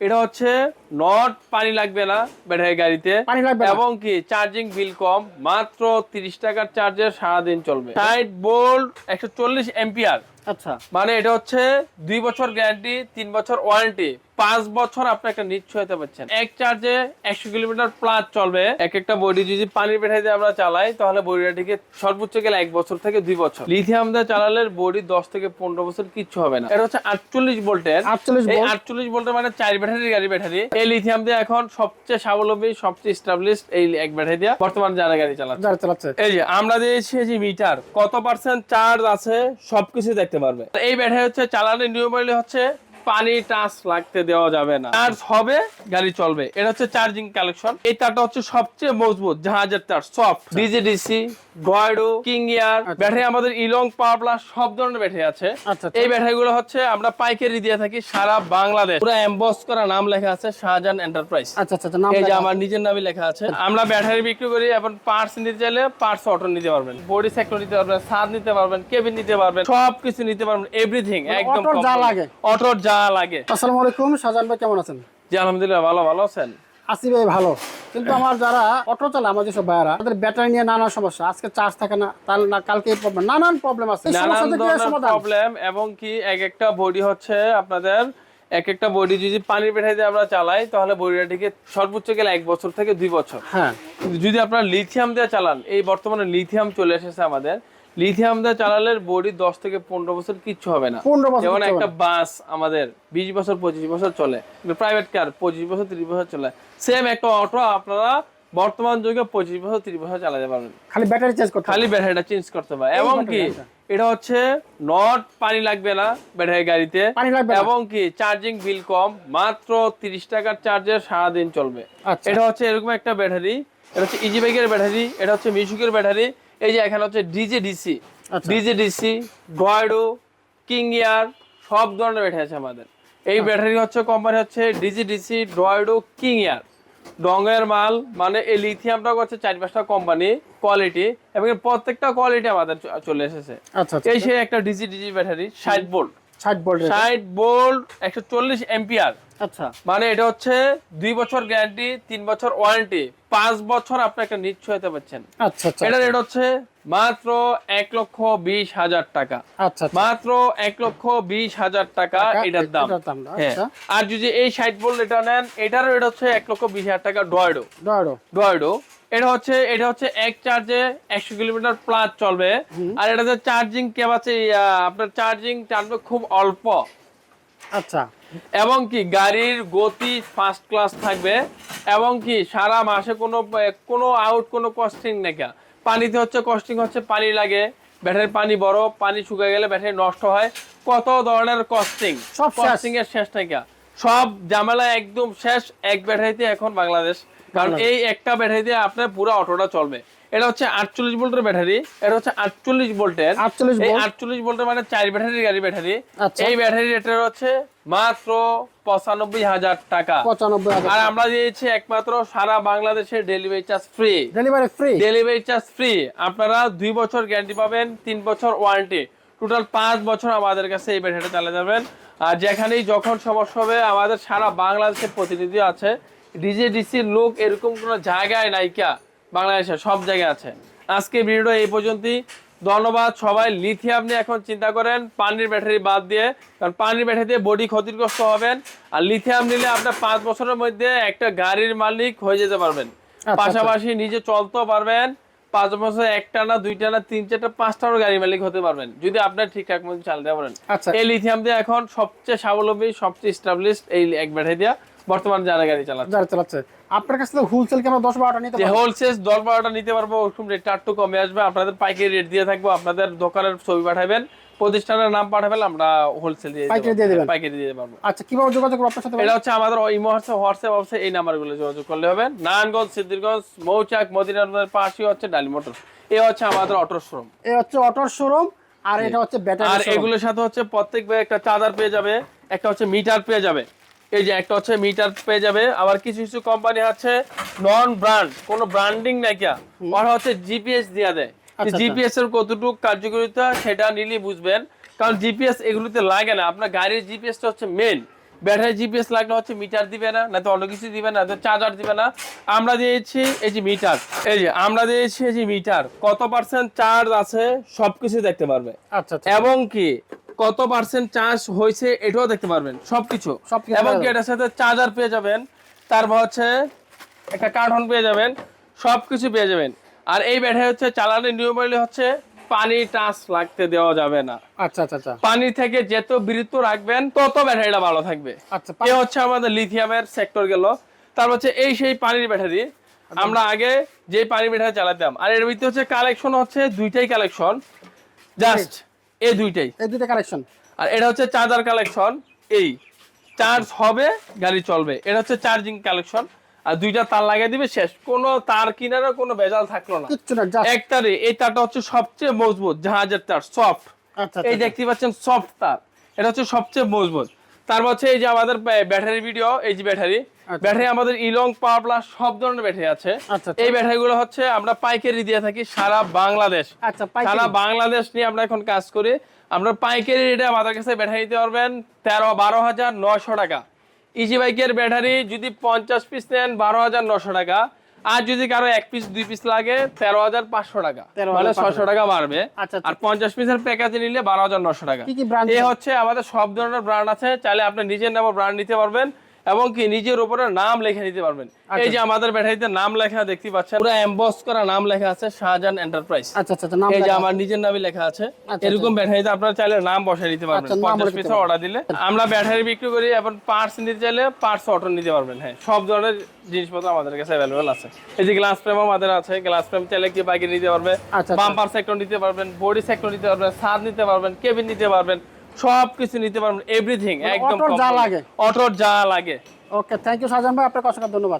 এটা হচ্ছে নট পানি লাগবে না ব্যাটারি গাড়িতে। পানি লাগবে এবং কি চার্জিং বিল কম মাত্র তিরিশ টাকার চার্জে সারাদিন চলবে। সাইড বোল্ট একশো চল্লিশ এম্পিয়ার আচ্ছা। মানে এটা হচ্ছে দুই বছর গ্যারান্টি তিন বছর ওয়ারেন্টি পাঁচ বছর আপনি একটা নিশ্চয়তা পাচ্ছেন এক চার্জে একশো কিলোমিটার প্লাস চলবে। এক একটা বডি যদি পানির পেঠাই দিয়ে আমরা চালাই তাহলে বডিটাকে সর্বোচ্চ গেলে এক বছর থেকে দুই বছর। লিথিয়াম দিয়ে চালালে বডি দশ থেকে পনেরো বছর কিচ্ছু হবে না। এটা হচ্ছে আটচল্লিশ ভোল্টের। 48 এই volt? আটচল্লিশ ভোল্টের মানে চার ব্যাটারি গাড়ি ব্যাটারি। এই লিথিয়াম দিয়ে এখন সবচেয়ে স্বাবলম্বী সবচেয়ে স্টাবলিশ এই এক ব্যাটারি দিয়ে বর্তমান যারা গাড়ি চালাচ্ছে। এই যে আমরা দিয়েছি যে মিটার কত পার্সেন্ট চার্জ আছে? সবকিছু দেখতে পারবে। এই ব্যাটারি হচ্ছে চালানোর নিয়মাবলী হচ্ছে পানি টাচ লাগতে দেওয়া যাবে না। চার্জ হবে গাড়ি চলবে। এটা হচ্ছে চার্জিং কালেকশন এই তারটা হচ্ছে সবচেয়ে মজবুত জাহাজের তার সফট ডিজিডিসি গয়ডো কিং ইয়ার ব্যাটারি আমাদের ইলং পাওয়ার প্লাস সব ধরনের ব্যাটারি আছে। আচ্ছা, আচ্ছা। এই ব্যাটারিগুলো হচ্ছে আমরা পাইকারি দিয়ে থাকি সারা বাংলাদেশ। পুরো এমবস করা নাম লেখা আছে শাহজাহান এন্টারপ্রাইজ আচ্ছা নাম এই যে আমার নিজের নামে লেখা আছে। আমরা ব্যাটারি বিক্রি করি এবং পার্টস নিতে চাইলে পার্টস অটো নিতে পারবেন। বডি সেক্টর নিতে পারবেন নিতে পারবেন কেবিন নিতে পারবেন সব কিছু নিতে পারবেন এভরিথিং একদম অটোর যা লাগে। অটোর যা লাগে। আসসালামু আলাইকুম শাহজাহান ভাই কেমন আছেন? জি আলহামদুলিল্লাহ ভালো ভালো আছেন? আসি ভাই ভালো। কিন্তু আমার যারা অটো চালায় আমার যেসব ভাইয়ারা তাদের ব্যাটারি নিয়ে নানা সমস্যা। আজকে চার্জ থাকে না তাহলে না কালকে প্রবলেম নানান প্রবলেম আছে। নানান ধরনের সমাধান? প্রবলেম এবং কি এক একটা বডি হচ্ছে আপনাদের এক একটা বডি যদি পানির পেঠাই দিয়ে আমরা চালাই তাহলে বডিটাকে সর্বোচ্চ গেলে এক বছর থেকে দুই বছর। হ্যাঁ। যদি আপনারা লিথিয়াম দিয়ে চালান এই বর্তমানে লিথিয়াম চলে এসেছে আমাদের। লিথিয়াম দিয়ে চালালে বডি দশ থেকে পনেরো বছর কিচ্ছু হবে না। 15 বছর যেমন একটা বাস আমাদের বিশ বছর পঁচিশ বছর চলে। প্রাইভেট কার পঁচিশ বছর তিরিশ বছর চলে। সেম একটা অটো আপনারা বর্তমান যুগে পঁচিশ বছর তিরিশ বছর চালাতে পারবেন। খালি ব্যাটারি চেঞ্জ করতে খালি ব্যাটারিটা চেঞ্জ করতে হবে। এবং কি এটা হচ্ছে নট পানি লাগবে না ব্যাটারি গাড়িতে। এবং কি চার্জিং বিল কম মাত্র তিরিশ টাকার চার্জে সারাদিন চলবে। আচ্ছা। এটা হচ্ছে এরকম একটা ব্যাটারি এটা হচ্ছে ইজি বাইকের ব্যাটারি এটা হচ্ছে মিশুকের ব্যাটারি এই যে এখানে হচ্ছে ডিজে ডিসি আচ্ছা। ডিজে ডিসি গয়ডো কিং ইয়ার সব ধরনের ব্যাটারি আছে আমাদের। আচ্ছা। এই ব্যাটারি হচ্ছে কোম্পানি হচ্ছে ডিজি ডিসি ডয়েডো কিং ইয়ার। ডঙ্গের মাল মানে এই লিথিয়ামটা হচ্ছে চার পাঁচটা কোম্পানি কোয়ালিটি এবং প্রত্যেকটা কোয়ালিটি আমাদের চলে এসেছে। আচ্ছা আচ্ছা। এই সে একটা ডিজি ডিজি ব্যাটারি ষাট ভোল্ট ষাট ভোল্ট ষাট ভোল্ট একশো চল্লিশ এম্পিয়ার। আচ্ছা। মানে এটা হচ্ছে দুই বছর গ্যারান্টি তিন বছর ওয়ারেন্টি পাঁচ বছর আপনি একটা নিশ্চয়তা পাচ্ছেন। আচ্ছা আচ্ছা এটা রেট হচ্ছে মাত্র এক লক্ষ বিশ হাজার টাকা। আচ্ছা আচ্ছা। মাত্র এক লক্ষ বিশ হাজার টাকা এটার দাম। হ্যাঁ। আচ্ছা। আর যদি এই ষাট ভোল্ট এটা নেন এটার রেট হচ্ছে এক লক্ষ বিশ হাজার টাকা ডয়েডো ডয়ডো ডয়েডো এটা হচ্ছে এটা হচ্ছে এক চার্জে একশো কিলোমিটার প্লাস চলবে। আর এটাতে চার্জিং ক্যাপাসিটি আপনার চার্জিং টানবে খুব অল্প। আচ্ছা। এবং কি গাড়ির গতি ফার্স্ট ক্লাস থাকবে। এবং কি সারা মাসে কোনো কোনো আউট কোনো কস্টিং নেই পানিতে হচ্ছে কস্টিং হচ্ছে পানি লাগে। ব্যাটারির পানি বড় পানি শুকিয়ে গেলে ব্যাটারি নষ্ট হয়। কত ধরনের কস্টিং সব। কস্টিং এর শেষ নাই সব ঝামেলা একদম শেষ এক ব্যাটারিতে এখন বাংলাদেশ। কারণ এই একটা ব্যাটারি দিয়ে আপনার পুরো অটোটা চলবে। এটা হচ্ছে আটচল্লিশ ভোল্টের ব্যাটারি এটা হচ্ছে আটচল্লিশ ভোল্টের। 48 আটচল্লিশ ভোল্টের মানে চার ব্যাটারির গাড়ি ব্যাটারি। এই ব্যাটারি রেটের হচ্ছে মাত্র পঁচানব্বই হাজার টাকা। পঁচানব্বই আর আমরা দিয়েছি একমাত্র সারা বাংলাদেশে delivery charge free delivery free delivery charge free আপনারা দুই বছর গ্যারান্টি পাবেন তিন বছর ওয়ারেন্টি টোটাল পাঁচ বছর আমাদের কাছে এই ব্যাটারিটা চালিয়ে যাবেন। আর যেখানেই যখন সমস্যা হবে আমাদের সারা বাংলাদেশের প্রতিনিধি আছে। ডিজে ডিসির লোক এরকম কোনো জায়গায় নাইকা বাংলাদেশে সব জায়গায় আছে। আজকে ভিডিওটা এই পর্যন্তই। ধন্যবাদ সবাই। লিথিয়াম নিয়ে এখন চিন্তা করেন পানির ব্যাটারি বাদ দিয়ে কারণ পানির ব্যাটারি দিয়ে বডি ক্ষতিগ্রস্ত হবেন। আর লিথিয়াম নিলে আপনার পাঁচ বছরের মধ্যে একটা গাড়ির মালিক হয়ে যেতে পারবেন। আচ্ছা। পাশাপাশি নিজে চলতেও পারবেন। পাঁচ বছর একটা না দুইটা না তিন চারটা পাঁচটারও গাড়ি মালিক হতে পারবেন। যদি আপনার ঠিকঠাক মতো চালাতে পারেন আচ্ছা। এই লিথিয়াম দিয়ে এখন সবচেয়ে স্বাবলম্বী সবচেয়ে স্টাবলিশ এই এক ব্যাটারি দিয়া বর্তমান যারা গাড়ি চালাচ্ছে। যারা চালাচ্ছে। আপনার কাছে তো হোলসেল কেন দশ বারোটা নিতে পারব? হোলসেল দশ বারোটা নিতে পারব ওরকম রেটটা একটু কমে আসবে। আপনাদের পাইকারি রেট দিয়ে থাকব আপনাদের দোকানের ছবি পাঠাবেন প্রতিষ্ঠানের নাম পাঠাবেন আমরা হোলসেল দিয়ে পাইকারি দিয়ে। দিবেন। পাইকারি দিয়ে পারব। আচ্ছা কীভাবে যোগাযোগ করব আপনার সাথে এটা হচ্ছে আমাদের ইমো হোয়াটসঅ্যাপ হোয়াটসঅ্যাপ আছে এই নাম্বারগুলো যোগাযোগ করলে হবে। নারায়ণগঞ্জ সিদ্ধিরগঞ্জ মৌচাক মদিনার পাশে হচ্ছে ডালি মোটর। এই হচ্ছে আমাদের অটো শোরুম এই হচ্ছে অটোর শোরুম আর এটা হচ্ছে আর এগুলোর সাথে হচ্ছে প্রত্যেক একটা চার্জার পেয়ে যাবে একটা হচ্ছে মিটার পেয়ে যাবে। এই যে একটা হচ্ছে মিটার পেয়ে যাবে। আবার কিছু কিছু কোম্পানি আছে নন ব্র্যান্ড কোনো ব্র্যান্ডিং নাই কিয়া। ওরা হচ্ছে জিপিএস দিয়ে দেয়। আচ্ছা, জিপিএস এর কতটুকু কার্যকারিতা সেটা নিলে বুঝবেন। কারণ জিপিএস এগুলোতে লাগে না। আপনার গাড়ির জিপিএসটা হচ্ছে মেন ব্যাটারি জিপিএস লাগলে হচ্ছে মিটার দিবে না না তো অন্য কিছু দিবে না তো চার্জার দিবে না। আমরা দিয়েছি এই যে মিটার এই যে আমরা দিয়েছি এই যে মিটার কত পার্সেন্ট চার্জ আছে সবকিছু দেখতে পারবে। আচ্ছা আচ্ছা। এবং কি কত পার্সেন্ট চার্জ হয়েছে এটাও দেখতে পারবেন সবকিছু। এবং এটার সাথে চার্জার পেয়ে যাবেন তারপর হচ্ছে একটা কার্টন পেয়ে যাবেন সবকিছু পেয়ে যাবেন। আর এই ব্যাটারি হচ্ছে চালানোর নিয়মাবলী হচ্ছে পানি টাচ লাগতে দেওয়া যাবে না। আচ্ছা আচ্ছা আচ্ছা। পানি থেকে যত বিরত রাখবেন তত ব্যাটারিটা ভালো থাকবে। আচ্ছা এ হচ্ছে আমাদের লিথিয়ামের সেক্টর গেল। তারপর হচ্ছে এই সেই পানির ব্যাটারি আমরা আগে যে পানির ব্যাটারি চালাতাম আর এর ভিতরে হচ্ছে কালেকশন হচ্ছে দুইটাই কালেকশন জাস্ট এই দুইটাই। এই দুইটা কালেকশন আর এটা হচ্ছে চার্জার কালেকশন এই চার্জ হবে গাড়ি চলবে। এটা হচ্ছে চার্জিং কালেকশন আর দুইটা তার লাগিয়ে দিবে শেষ। কোনো তার কিনারে কোনো ভেজাল থাকল না। কিচ্ছু না জাস্ট এক তারে এই তারটা হচ্ছে সবচেয়ে মজবুত জাহাজের তার সফট আচ্ছা এই আচ্ছা দেখতে পাচ্ছেন সফট তার। এটা হচ্ছে সবচেয়ে মজবুত। তারপর হচ্ছে এই যে আমাদের ব্যাটারি ভিডিও এই যে ব্যাটারি। ব্যাটারি আমাদের ইলং পাওয়ার প্লাস সব ধরনের ব্যাটারি আছে। আচ্ছা, আচ্ছা। এই ব্যাটারিগুলো হচ্ছে আমরা পাইকারি দিয়ে থাকি সারা বাংলাদেশ। আচ্ছা সারা বাংলাদেশ নিয়ে আমরা এখন কাজ করি। আমরা পাইকারি রেটে আমাদের কাছে ব্যাটারি নিতে পারবেন তেরো বারো হাজার নশো টাকা। ইজি বাইকের ব্যাটারি যদি পঞ্চাশ পিস নেন বারো হাজার নশো টাকা। আর যদি কারও এক পিস দুই পিস লাগে তেরো হাজার পাঁচশো টাকা। মানে ছশো টাকা বাড়বে। আচ্ছা, আচ্ছা। আর পঞ্চাশ পিসের প্যাকেজে নিলে বারো হাজার নশো টাকা। এ হচ্ছে আমাদের সব ধরনের ব্র্যান্ড আছে। চাইলে আপনি নিজের নামে ব্র্যান্ড নিতে পারবেন। এবং কি নিজের উপরে নাম লিখে নিতে পারবেন। আচ্ছা। এই যে আমাদের ব্যাটারিতে নাম লেখা দেখতে পাচ্ছেন পুরো এমবস করা নাম লেখা আছে শাহজাহান এন্টারপ্রাইজ আচ্ছা আচ্ছা আচ্ছা নাম এই যে আমার নিজের নামে লেখা আছে আচ্ছা, এরকম ব্যাটারিতে আপনারা চাইলে নাম বসাই দিতে পারবেন। আচ্ছা, নাম পঞ্চাশ বলে দিতে পিসের পারবেন। অর্ডার দিলে আমরা ব্যাটারি বিক্রি করি এবং পার্টস নিতে চাইলে পার্টস অটো নিতে পারবেন হ্যাঁ। সব ধরনের জিনিসপত্র আমাদের কাছে অ্যাভেলেবেল আছে। এই যে গ্লাস ফ্রেম আমাদের আছে গ্লাস ফ্রেম চাইলে কি বাইকে নিতে পারবে আচ্ছা, আচ্ছা। বাম্পার সেক্টর নিতে পারবেন বডি সেক্টর নিতে পারবেন ছাদ নিতে পারবেন কেবিন নিতে পারবেন। সব কিছু নিতে পারবেন এভরিথিং মানে একদম অটোর যা লাগে। অটোর যা লাগে। ওকে থ্যাংক ইউ সাজান ভাই আপনাকে অসংখ্য ধন্যবাদ।